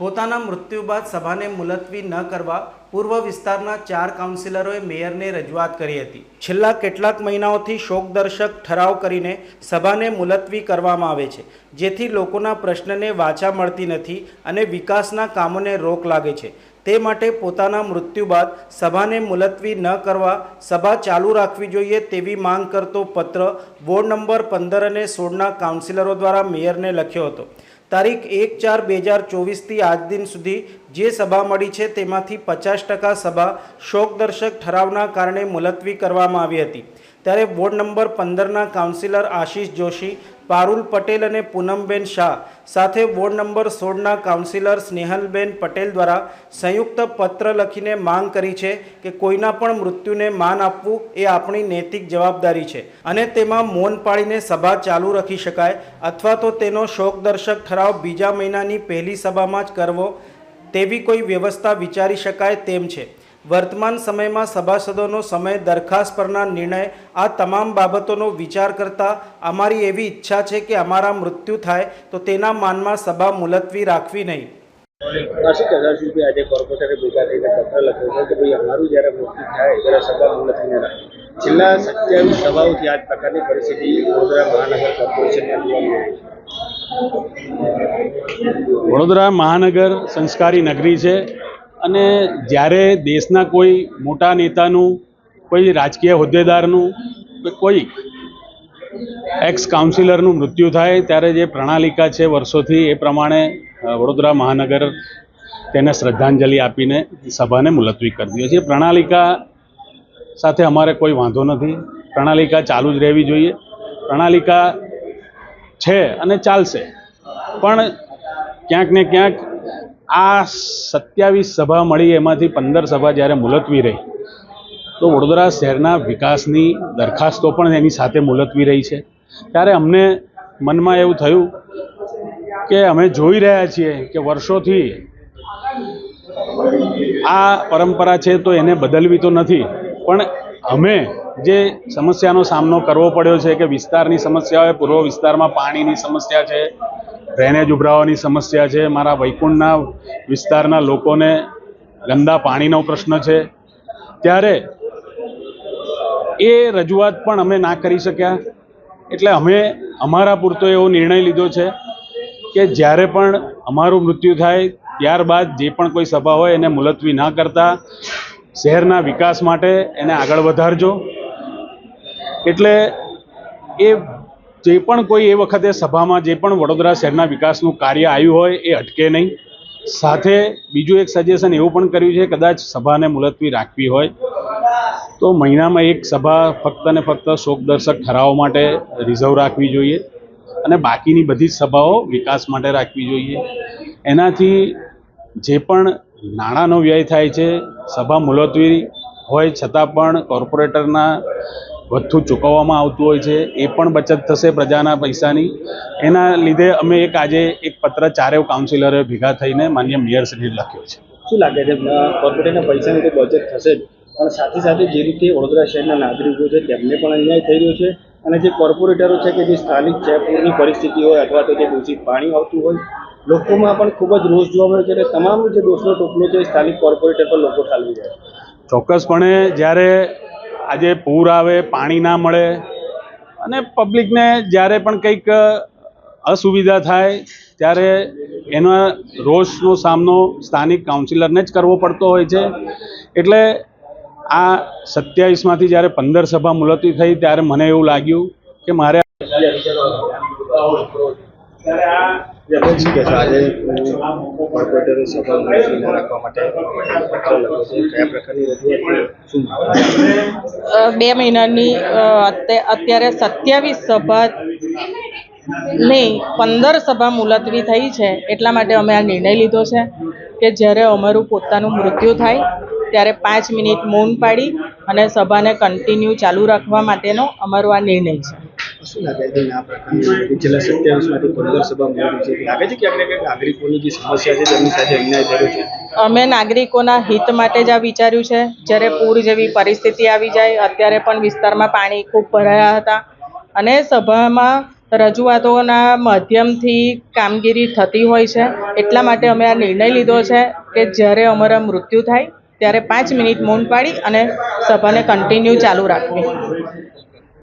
પોતાના મૃત્યુ બાદ સભાને મુલતવી ન કરવા પૂર્વ વિસ્તારના ચાર કાઉન્સિલરોએ મેયરને રજૂઆત કરી હતી. છેલ્લા કેટલાક મહિનાઓથી શોકદર્શક ઠરાવ કરીને સભાને મુલતવી કરવામાં આવે છે, જેથી લોકોના પ્રશ્નને વાચા મળતી નથી અને વિકાસના કામોને રોક લાગે છે. તે માટે પોતાના મૃત્યુ બાદ સભાને મુલતવી ન કરવા સભા ચાલુ રાખવી જોઈએ તેવી માંગ કરતો પત્ર વોર્ડ નંબર પંદર અને સોળના કાઉન્સિલરો દ્વારા મેયરને લખ્યો હતો. તારીખ એક ચાર બે હજાર ચોવીસથી આજ દિન સુધી જે સભા મળી છે તેમાંથી પચાસ ટકા સભા શોકદર્શક ઠરાવના કારણે મુલતવી કરવામાં આવી હતી. ત્યારે વોર્ડ નંબર પંદરના કાઉન્સિલર આશીષ જોશી પારુલ પટેલ અને પૂનમબેન શાહ. સાથે વોર્ડ નંબર સોળના કાઉન્સિલર સ્નેહલબેન પટેલ દ્વારા સંયુક્ત પત્ર લખીને માંગ કરી છે કે કોઈના પણ મૃત્યુને માન આપવું એ આપણી નૈતિક જવાબદારી છે અને તેમાં મૌન પાળીને સભા ચાલુ રાખી શકાય અથવા તો તેનો શોકદર્શક ઠરાવ બીજા મહિનાની પહેલી સભામાં જ કરવો તેવી કોઈ વ્યવસ્થા વિચારી શકાય તેમ છે. વર્તમાન સમયમાં સભાસદોનો સમય દરખાસ્ત પરના નિર્ણય આ તમામ બાબતોનો વિચાર કરતા અમારી એવી ઈચ્છા છે કે અમારા મૃત્યુ થાય તો તેના માનમાં સભા મુલતવી રાખવી નહીં. છેલ્લા સત્યાવીસ સભાઓથી આ પ્રકારની પરિસ્થિતિ વડોદરા મહાનગર જોવા મળી વડોદરા મહાનગર સંસ્કારી નગરી છે. અને જ્યારે દેશના કોઈ મોટા નેતાનું, કોઈ રાજકીય હોદ્દેદારનું, કે કોઈ એક્સ કાઉન્સિલરનું મૃત્યુ થાય, ત્યારે જે પ્રણાલિકા છે વર્ષોથી, એ પ્રમાણે વડોદરા મહાનગર તેને શ્રદ્ધાંજલિ આપીને સભાને મુલતવી કરી દઈએ છે. પ્રણાલિકા સાથે અમારે કોઈ વાંધો નથી. પ્રણાલિકા ચાલુ જ રહેવી જોઈએ. પ્રણાલિકા છે અને ચાલશે. પણ ક્યાંક ને ક્યાંક આ સત્યાવીસ સભા મળી, એમાંથી પંદર સભા જ્યારે મુલતવી રહી, તો વડોદરા શહેરના વિકાસની દરખાસ્તો પણ એની સાથે મુલતવી રહી છે. ત્યારે અમને મનમાં એવું થયું કે અમે જોઈ રહ્યા છીએ કે વર્ષોથી આ પરંપરા છે તો એને બદલવી તો નથી, પણ અમે જે સમસ્યાનો સામનો કરવો પડ્યો છે કે વિસ્તારની સમસ્યા હોય પૂર્વ વિસ્તારમાં પાણીની સમસ્યા છે ડ્રેનેજ ઉભરાવાની સમસ્યા છે. મારા વૈકુંઠના વિસ્તારના લોકોને ગંદા પાણીનો પ્રશ્ન છે. ત્યારે એ રજૂઆત પણ અમે ના કરી શક્યા. એટલે અમે અમારા પૂરતો એવો નિર્ણય લીધો છે કે જ્યારે પણ અમારું મૃત્યુ થાય, ત્યારબાદ જે પણ કોઈ સભા હોય એને મુલતવી ના કરતા શહેરના વિકાસ માટે એને આગળ વધારજો. એટલે એ જે પણ કોઈ એ વખતે સભામાં જે પણ વડોદરા શહેરના વિકાસનું કાર્ય આવ્યું હોય એ અટકે નહીં. સાથે બીજું એક સજેશન એવું પણ કર્યું છે, કદાચ સભાને મુલતવી રાખવી હોય, તો મહિનામાં એક સભા ફક્ત ને ફક્ત શોકદર્શક ઠરાવ માટે રિઝર્વ રાખવી જોઈએ અને બાકીની બધી જ સભાઓ વિકાસ માટે રાખવી જોઈએ. એનાથી જે પણ નાણાંનો વ્યય થાય છે, સભા મુલતવી હોય છતાં પણ કોર્પોરેટરના વધતું ચૂકવવામાં આવતું હોય છે એ પણ બચત થશે પ્રજાના પૈસાની. એના લીધે અમે એક આજે એક પત્ર ચારેવ કાઉન્સિલરે ભેગા થઈને માન્ય મેયરશ્રીને લખ્યો છે. શું લાગે છે કોર્પોરેટના પૈસાની તો બચત થશે જ? પણ સાથે સાથે જે રીતે વડોદરા શહેરના નાગરિકો છે તેમને પણ અન્યાય થઈ રહ્યો છે. અને જે કોર્પોરેટરો છે કે જે સ્થાનિક છે પરિસ્થિતિ હોય અથવા તો જે દૂષિત પાણી આવતું હોય લોકોમાં પણ ખૂબ જ રોષ જોવા મળ્યો છે અને તમામ જે દોષનો ટોપલો છે એ સ્થાનિક કોર્પોરેટર પર લોકો ઠાલવી રહ્યા ચોક્કસપણે જ્યારે આજે પૂર આવે, પાણી ના મળે અને પબ્લિકને જ્યારે પણ કંઈક અસુવિધા થાય, ત્યારે એના રોષનો સામનો સ્થાનિક કાઉન્સિલરને જ કરવો પડતો હોય છે. એટલે આ સત્યાવીસમાંથી જ્યારે પંદર સભા મુલતવી થઈ, ત્યારે મને એવું લાગ્યું કે મારે શું આજે કોર્પોરેટરે સભા મુલતવી રાખવા માટે પત્ર લખ્યો છે કયા પ્રકારની રજૂઆત શું બે મહિનાની અત્યારે સત્યાવીસ સભા નહીં પંદર સભા મુલતવી થઈ છે એટલા માટે અમે આ નિર્ણય લીધો છે કે જ્યારે અમારું પોતાનું મૃત્યુ થાય ત્યારે પાંચ મિનિટ મૌન પાડી અને સભાને કન્ટિન્યુ ચાલુ રાખવા માટેનો અમારો આ નિર્ણય છે. અમે નાગરિકોના હિત માટે જ આ વિચાર્યું છે. જ્યારે પૂર જેવી પરિસ્થિતિ આવી જાય, અત્યારે પણ વિસ્તારમાં પાણી ખૂબ ભરાયા હતા અને સભામાં રજૂઆતોના માધ્યમથી કામગીરી થતી હોય છે. એટલા માટે અમે આ નિર્ણય લીધો છે કે જ્યારે અમારા મૃત્યુ થાય, ત્યારે પાંચ મિનિટ મૌન પાડી અને સભાને કન્ટિન્યુ ચાલુ રાખવી.